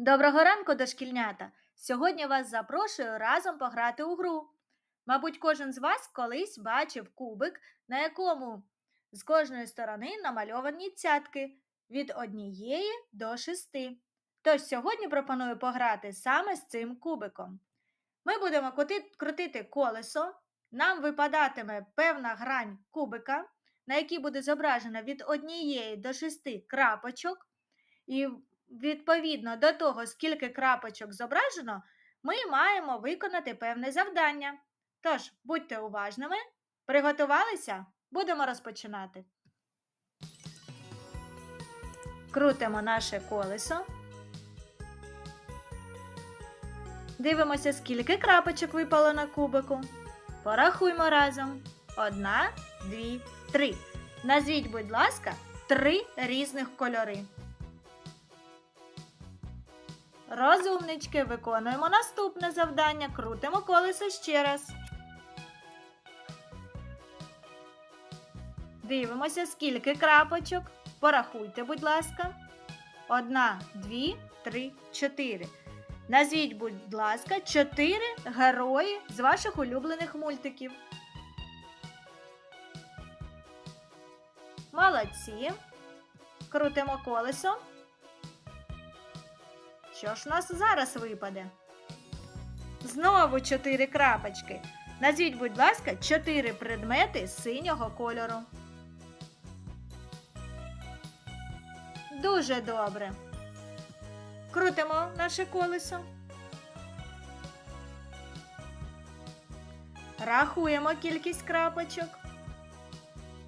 Доброго ранку, дошкільнята! Сьогодні вас запрошую разом пограти у гру. Мабуть, кожен з вас колись бачив кубик, на якому з кожної сторони намальовані цятки від однієї до шести. Тож сьогодні пропоную пограти саме з цим кубиком. Ми будемо крутити колесо, нам випадатиме певна грань кубика, на якій буде зображено від однієї до шести крапочок. І відповідно до того, скільки крапочок зображено, ми маємо виконати певне завдання. Тож, будьте уважними, приготувалися? Будемо розпочинати. Крутимо наше колесо. Дивимося, скільки крапочок випало на кубику. Порахуймо разом. Одна, дві, три. Назвіть, будь ласка, три різних кольори. Розумнички, виконуємо наступне завдання. Крутимо колесо ще раз. Дивимося, скільки крапочок. Порахуйте, будь ласка. Одна, дві, три, чотири. Назвіть, будь ласка, чотири герої з ваших улюблених мультиків. Молодці. Крутимо колесо. Що ж у нас зараз випаде? Знову чотири крапочки. Назвіть, будь ласка, чотири предмети синього кольору. Дуже добре. Крутимо наше колесо. Рахуємо кількість крапочок.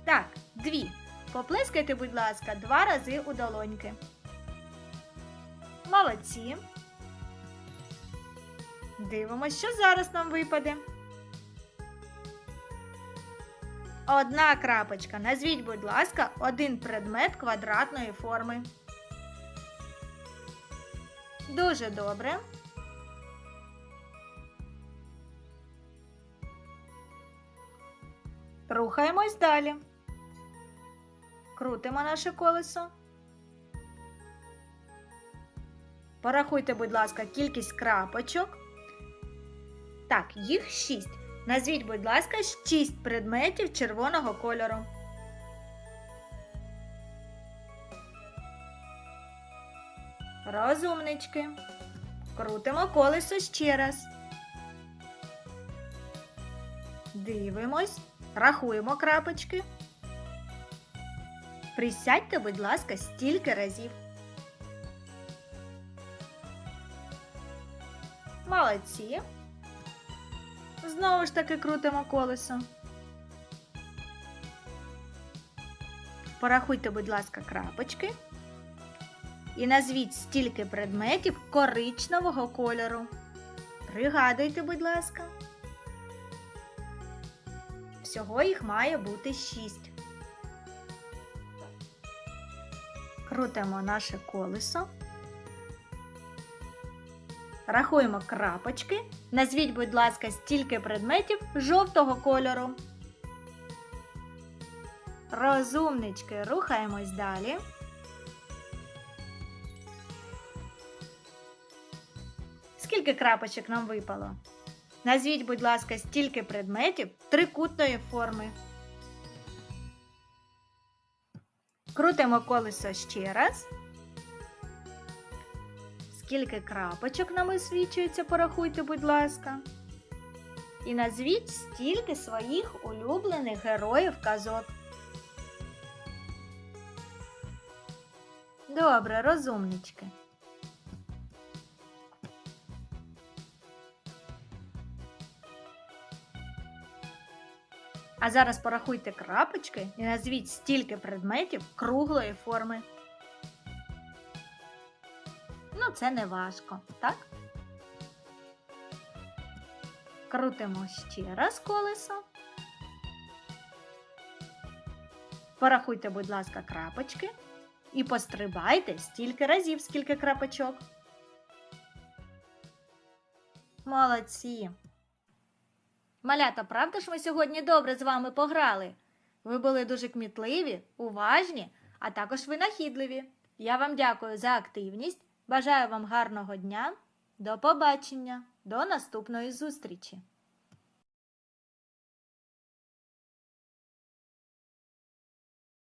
Так, дві. Поплескайте, будь ласка, два рази у долоньки. Молодці. Дивимося, що зараз нам випаде. Одна крапочка. Назвіть, будь ласка, один предмет квадратної форми. Дуже добре. Рухаємось далі. Крутимо наше колесо. Порахуйте, будь ласка, кількість крапочок. Так, їх шість. Назвіть, будь ласка, шість предметів червоного кольору. Розумнички. Крутимо колесо ще раз. Дивимось. Рахуємо крапочки. Присядьте, будь ласка, стільки разів. Молодці. Знову ж таки крутимо колесо. Порахуйте, будь ласка, крапочки. І назвіть стільки предметів коричневого кольору. Пригадуйте, будь ласка. Всього їх має бути шість. Крутимо наше колесо. Рахуємо крапочки. Назвіть, будь ласка, стільки предметів жовтого кольору. Розумнички, рухаємось далі. Скільки крапочок нам випало? Назвіть, будь ласка, стільки предметів трикутної форми. Крутимо колесо ще раз. Скільки крапочок нам висвічується, порахуйте, будь ласка. І назвіть стільки своїх улюблених героїв казок. Добре, розумнички. А зараз порахуйте крапочки і назвіть стільки предметів круглої форми. Це не важко, так? Крутимо ще раз колесо. Порахуйте, будь ласка, крапочки. І пострибайте стільки разів, скільки крапочок. Молодці. Малята, правда ж ми сьогодні добре з вами пограли? Ви були дуже кмітливі, уважні, а також винахідливі. Я вам дякую за активність. Бажаю вам гарного дня. До побачення, до наступної зустрічі!